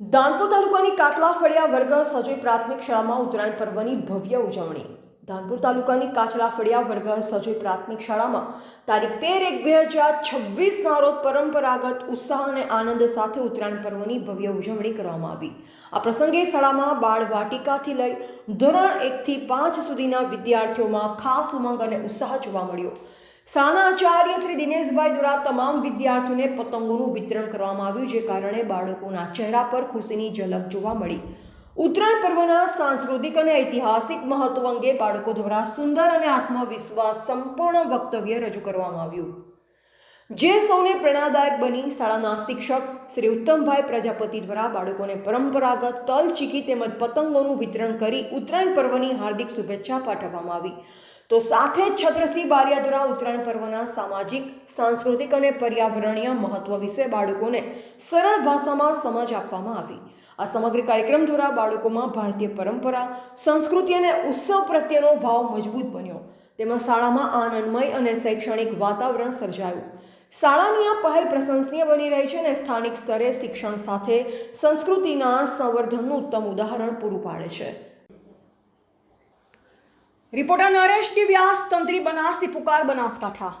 ધાનપુર તાલુકાની કાચલા ફળિયા વર્ગ સજોઈ પ્રાથમિક શાળામાં ઉત્તરાયણ પર્વની ભવ્ય ઉજવણી. ધાનપુર તાલુકાની કાચલા ફળિયા વર્ગ સજોઈ પ્રાથમિક શાળામાં તારીખ તેર એક બે હજાર છવ્વીસના રોજ પરંપરાગત ઉત્સાહ અને આનંદ સાથે ઉત્તરાયણ પર્વની ભવ્ય ઉજવણી કરવામાં આવી. આ પ્રસંગે શાળામાં બાળ વાટિકાથી લઈ ધોરણ એકથી પાંચ સુધીના વિદ્યાર્થીઓમાં ખાસ ઉમંગ અને ઉત્સાહ જોવા મળ્યો. શાળાના આચાર્ય શ્રી દિનેશભાઈ દ્વારા તમામ વિદ્યાર્થીઓને પતંગોનું વિતરણ કરવામાં આવ્યું, જે કારણે બાળકોના ચહેરા પર ખુશીની ઝલક જોવા મળી. ઉત્તરાયણ પર્વના સાંસ્કૃતિક અને ઐતિહાસિક મહત્વ અંગે બાળકો દ્વારા સુંદર અને આત્મવિશ્વાસ સંપૂર્ણ વક્તવ્ય રજૂ કરવામાં આવ્યું. જે સૌને પ્રેરણાદાયક બની શાળાના શિક્ષક શ્રી ઉત્તમભાઈ પ્રજાપતિ દ્વારા બાળકોને પરંપરાગત તલ ચીકી તેમજ પતંગોનું વિતરણ કરી ઉત્તરાયણ પર્વની હાર્દિક શુભેચ્છા પાઠવવામાં આવી. તો સાથે જ છત્રસિંહ બારિયા દ્વારા ઉત્તરાયણ પર્વના સામાજિક, સાંસ્કૃતિક અને પર્યાવરણીય મહત્વ વિશે બાળકોને સરળ ભાષામાં સમજ આપવામાં આવી. આ સમગ્ર કાર્યક્રમ દ્વારા બાળકોમાં ભારતીય પરંપરા, સંસ્કૃતિ અને ઉત્સવ પ્રત્યેનો ભાવ મજબૂત બન્યો. તેમાં શાળામાં આનંદમય અને શૈક્ષણિક વાતાવરણ સર્જાયું. શાળાની આ પહેલ પ્રશંસનીય બની રહી છે અને સ્થાનિક સ્તરે શિક્ષણ સાથે સંસ્કૃતિના સંવર્ધનનું ઉત્તમ ઉદાહરણ પૂરું પાડે છે. રિપોર્ટર નરેશ વ્યાસ તંત્રી બનાસી પુકાર બનાસકાંઠા.